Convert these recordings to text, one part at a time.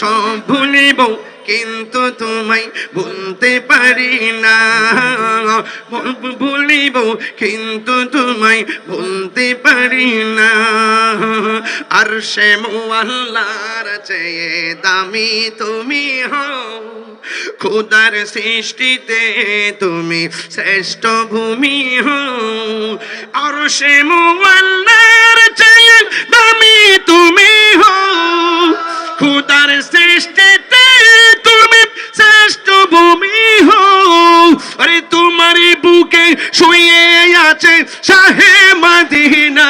সব ভুলিব, কিন্তু তোমায় ভুলতে পারি না। ভুলিব, কিন্তু তোমায় ভুলতে পারি না। আর সে মোয়াল্লার চেয়ে দামি তুমি হও, খুদার সৃষ্টিতে তুমি শ্রেষ্ঠ ভূমি হও। আর সে মোয়াল্লার চেয়ে দামি তুমি হও আছে শাহে মদিনা।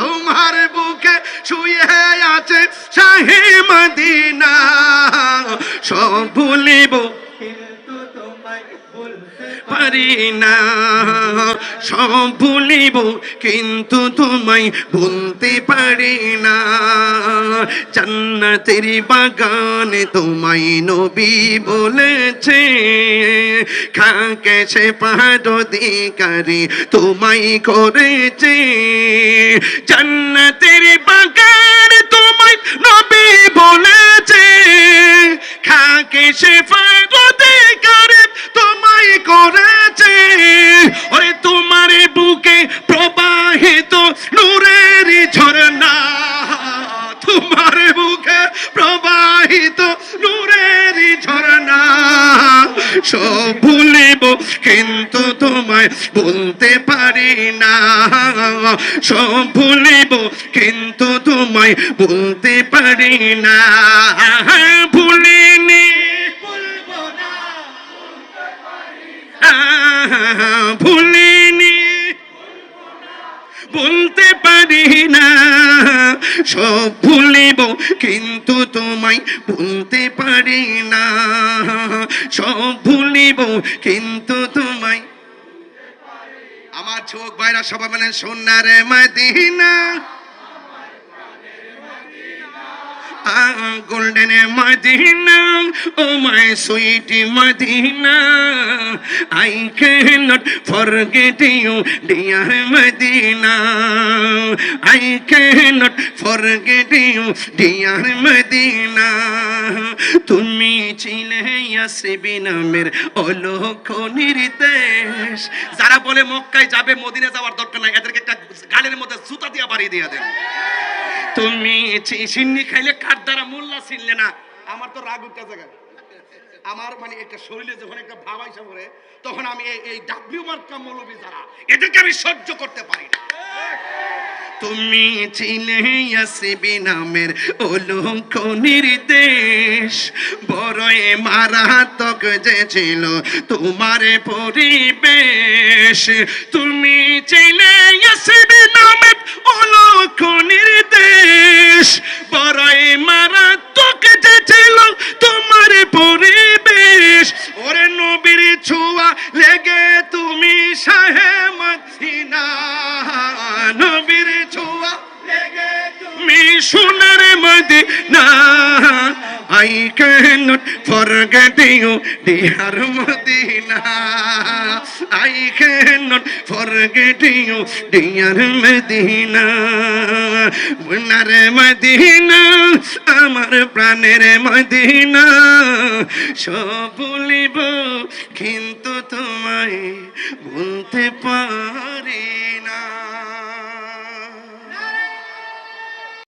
তোমার বুকে শুয়ে আছে শাহে মদিনা। সব ভুলিব। পারি না। সব ভুলিব, কিন্তু তোমায় ভুলতে পারি না। জান্নাতের বাগানে তোমায় নবী বলেছে খাকে সে পাহাড়িকারী তোমায় করেছে? সব ভুলিব, কিন্তু তোমায় বলতে পারি না। সব ভুলিব, কিন্তু তোমায় বলতে পারি না। ভুলিনি ভুলিনি বলতে সব ভুলিব, কিন্তু তোমায় ভুলতে পারি না। সব ভুলিব, কিন্তু তোমায় আমার চোখ বাইরা সবাই মানে সোনারে Medina. Golden Medina, oh my sweet Medina. I cannot forget you, dear Medina. I cannot forget you, dear Medina. তুমি ছিলে ইয়াসিবি নামের অলোক নির্দেশ যারা বলে মক্কায় যাবে মদিনা যাওয়ার দরকার নাই এদেরকে একটা গালের মধ্যে জুতা দিয়া বাড়িয়ে দিয়া দেন তুমি চি- সিন্নি খাইলে কার দ্বারা মোল্লা ছিনলে না? আমার তো রাগ উঠতে জায়গায় আমার মানে একটা শরীরে যখন একটা ভাব আইসা পড়ে, তখন আমি এই ডাব্লিউ মার্কা মৌলবী যারা, এদেরকে আমি সহ্য করতে পারি না। তুমি ছিলে আসিবি নামের অলঙ্ক নির্দেশ বড়ই মারাত্মক যে ছিল তোমার পরিবেশ। তুমি ছিলে আসিবি নামের অলঙ্ক Medina I cannot forget you, dear Medina. I cannot forget you, dear Medina. সোনার মদিনা আমার প্রাণের মদিনা সব বলিব কিন্তু তোমায় পার